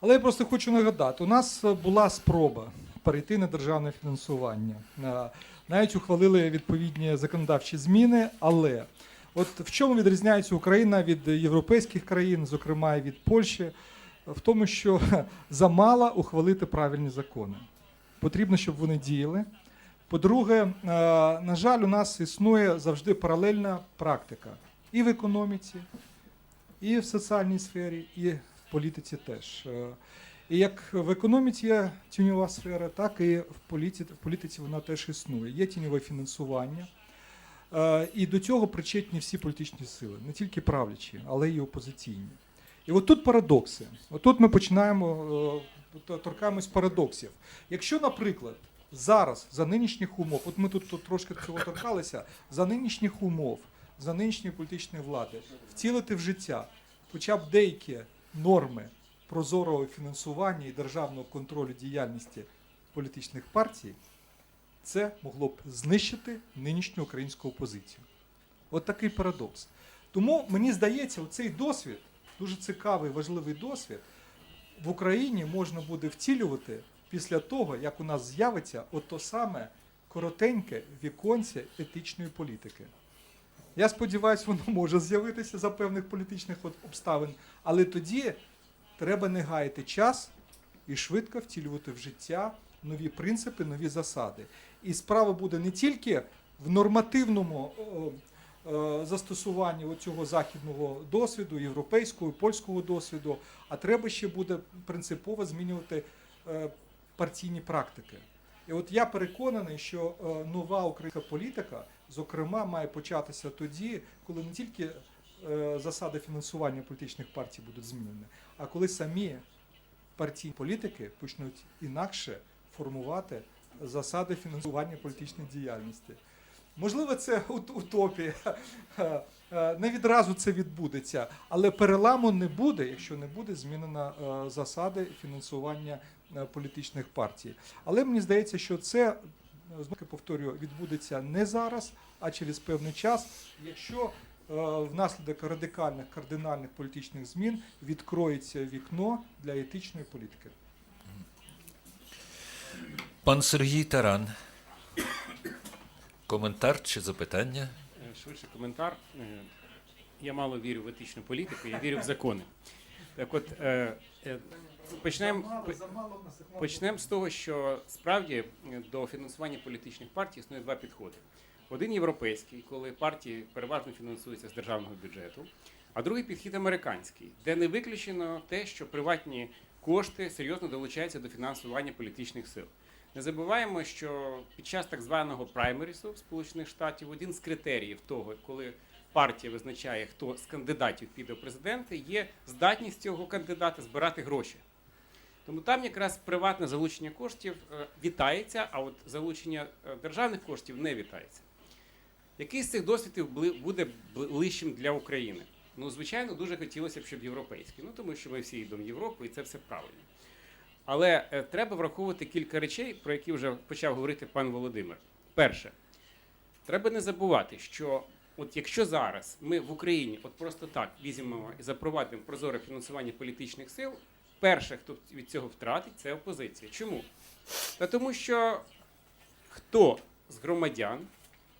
Але я просто хочу нагадати: у нас була спроба перейти на державне фінансування. Е, Навіть ухвалили відповідні законодавчі зміни. Але от в чому відрізняється Україна від європейських країн, зокрема і від Польщі, в тому, що замало ухвалити правильні закони. Потрібно, щоб вони діяли. По-друге, е, на жаль, у нас існує завжди паралельна практика і в економіці, і в соціальній сфері, і політиці теж. Е, І як в економіці є тіньова сфера, так і в політиці, в політиці вона теж існує. Є тіньове фінансування. Е, І до цього причетні всі політичні сили, не тільки правлячі, але й опозиційні. І от тут парадокси. От тут ми починаємо е, торкаємось парадоксів. Якщо, наприклад, зараз за нинішніх умов, от ми тут трошки цього торкалися, за нинішніх умов, за нинішньої політичної влади, втілити в життя хоча б деякі норми прозорого фінансування і державного контролю діяльності політичних партій, це могло б знищити нинішню українську опозицію. От такий парадокс. Тому мені здається, цей досвід, дуже цікавий, важливий досвід, в Україні можна буде втілювати після того, як у нас з'явиться ото саме коротеньке віконце етичної політики. Я сподіваюся, воно може з'явитися за певних політичних обставин, але тоді треба не гаяти час і швидко втілювати в життя нові принципи, нові засади. І справа буде не тільки в нормативному застосуванні цього західного досвіду, європейського, польського досвіду, а треба ще буде принципово змінювати е, партійні практики. І от я переконаний, що е, нова українська політика, зокрема, має початися тоді, коли не тільки е, засади фінансування політичних партій будуть змінені, а коли самі партійні політики почнуть інакше формувати засади фінансування політичної діяльності. Можливо, це утопія. Е, Не відразу це відбудеться, але переламу не буде, якщо не буде змінена засади фінансування політичних партій. Але мені здається, що це е, знову таки повторюю, відбудеться не зараз, а через певний час, якщо е, внаслідок радикальних кардинальних політичних змін відкроється вікно для етичної політики. Пан Сергій Таран. Коментар чи запитання? Е, Швидше коментар. Е, Я мало вірю в етичну політику, я вірю в закони. Так от, е, е, почнемо почнемо з того, що справді е, до фінансування політичних партій існує два підходи. Один європейський, коли партії переважно фінансуються з державного бюджету, а другий підхід американський, де не виключено те, що приватні кошти серйозно долучаються до фінансування політичних сил. Не забуваємо, що під час так званого праймерісу Сполучених Штатів один з критеріїв того, коли партія визначає, хто з кандидатів піде в президенти, є здатність цього кандидата збирати гроші. Тому там якраз приватне залучення коштів е, вітається, а от залучення е, державних коштів не вітається. Який з цих досвідів буде ближчим для України? Ну, звичайно, дуже хотілося б, щоб європейський. Ну тому що ми всі йдемо в Європу, і це все правильно. Але е, треба враховувати кілька речей, про які вже почав говорити пан Володимир. Перше, треба не забувати, що от якщо зараз ми в Україні от просто так візьмемо і запровадимо прозоре фінансування політичних сил, перше, хто від цього втратить, це опозиція. Чому? Та тому що хто з громадян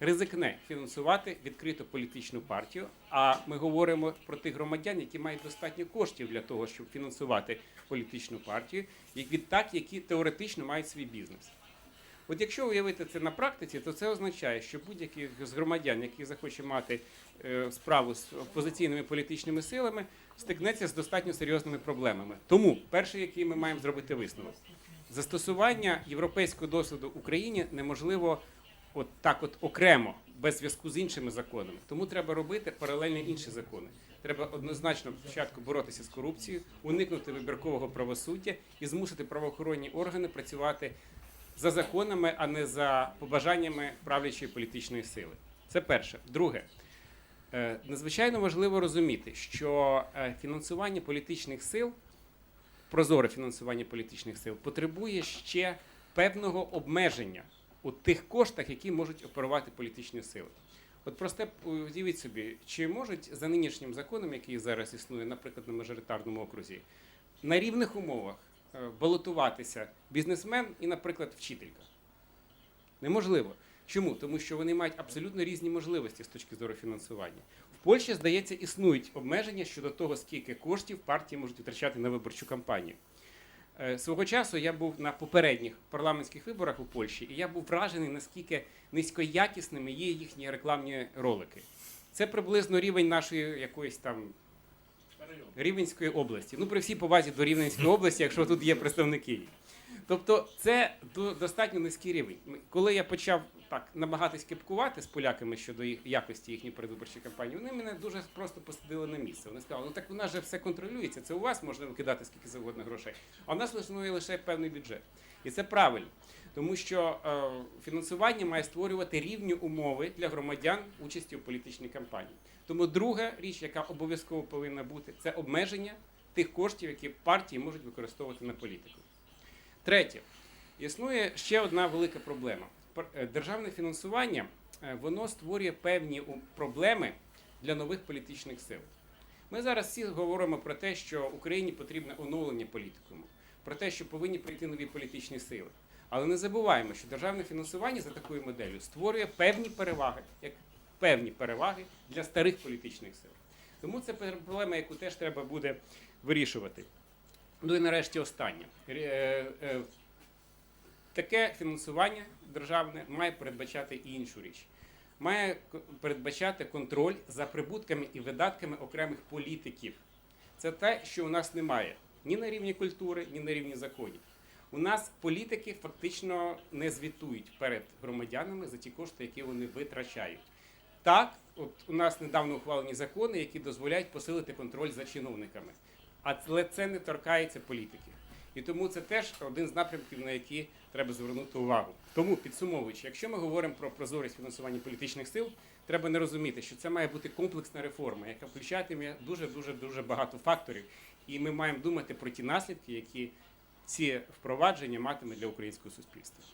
ризикне фінансувати відкриту політичну партію, а ми говоримо про тих громадян, які мають достатньо коштів для того, щоб фінансувати політичну партію, і відтак, які теоретично мають свій бізнес. От якщо уявити це на практиці, то це означає, що будь-який з громадян, який захоче мати е, справу з опозиційними політичними силами, стикнеться з достатньо серйозними проблемами. Тому перший, який ми маємо зробити висновок, застосування європейського досвіду Україні неможливо от так, от окремо, без зв'язку з іншими законами. Тому треба робити паралельно інші закони. Треба однозначно спочатку боротися з корупцією, уникнути вибіркового правосуддя і змусити правоохоронні органи працювати за законами, а не за побажаннями правлячої політичної сили. Це перше. Друге, е, надзвичайно важливо розуміти, що е, фінансування політичних сил, прозоре фінансування політичних сил, потребує ще певного обмеження у тих коштах, які можуть оперувати політичні сили. От просте уявіть собі, чи можуть за нинішнім законом, який зараз існує, наприклад, на мажоритарному окрузі, на рівних умовах балотуватися бізнесмен і, наприклад, вчителька? Неможливо. Чому? Тому що вони мають абсолютно різні можливості з точки зору фінансування. В Польщі, здається, існують обмеження щодо того, скільки коштів партії можуть витрачати на виборчу кампанію. Е, Свого часу я був на попередніх парламентських виборах у Польщі, і я був вражений, наскільки низькоякісними є їхні рекламні ролики. Це приблизно рівень нашої якоїсь там Рівненської області. Ну, при всій повазі до Рівненської області, якщо тут є представники. Тобто, це до- достатньо низький рівень. Коли я почав так намагатись кепкувати з поляками щодо їх якості їхньої передвиборчої кампанії, вони мене дуже просто посадили на місце. Вони сказали, ну так у нас же все контролюється. Це у вас можна викидати скільки завгодно грошей. А у нас існує лише певний бюджет. І це правильно. Тому що е, фінансування має створювати рівні умови для громадян участі у політичній кампанії. Тому друга річ, яка обов'язково повинна бути, це обмеження тих коштів, які партії можуть використовувати на політику. Третє, існує ще одна велика проблема. Е, Державне фінансування е, воно створює певні проблеми для нових політичних сил. Ми зараз всі говоримо про те, що Україні потрібне оновлення політикуму, про те, що повинні прийти нові політичні сили. Але не забуваємо, що державне фінансування за такою моделлю створює певні переваги, як певні переваги для старих політичних сил. Тому це проблема, яку теж треба буде вирішувати. Ну і нарешті останнє. Е, е, Таке фінансування державне має передбачати і іншу річ. Має передбачати контроль за прибутками і видатками окремих політиків. Це те, що у нас немає ні на рівні культури, ні на рівні законів. У нас політики фактично не звітують перед громадянами за ті кошти, які вони витрачають. Так, от у нас недавно ухвалені закони, які дозволяють посилити контроль за чиновниками. Але це не торкається політики. І тому це теж один з напрямків, на які треба звернути увагу. Тому, підсумовуючи, якщо ми говоримо про прозорість фінансування політичних сил, треба не розуміти, що це має бути комплексна реформа, яка включатиме дуже дуже дуже багато факторів. І ми маємо думати про ті наслідки, які ці впровадження матиме для українського суспільства.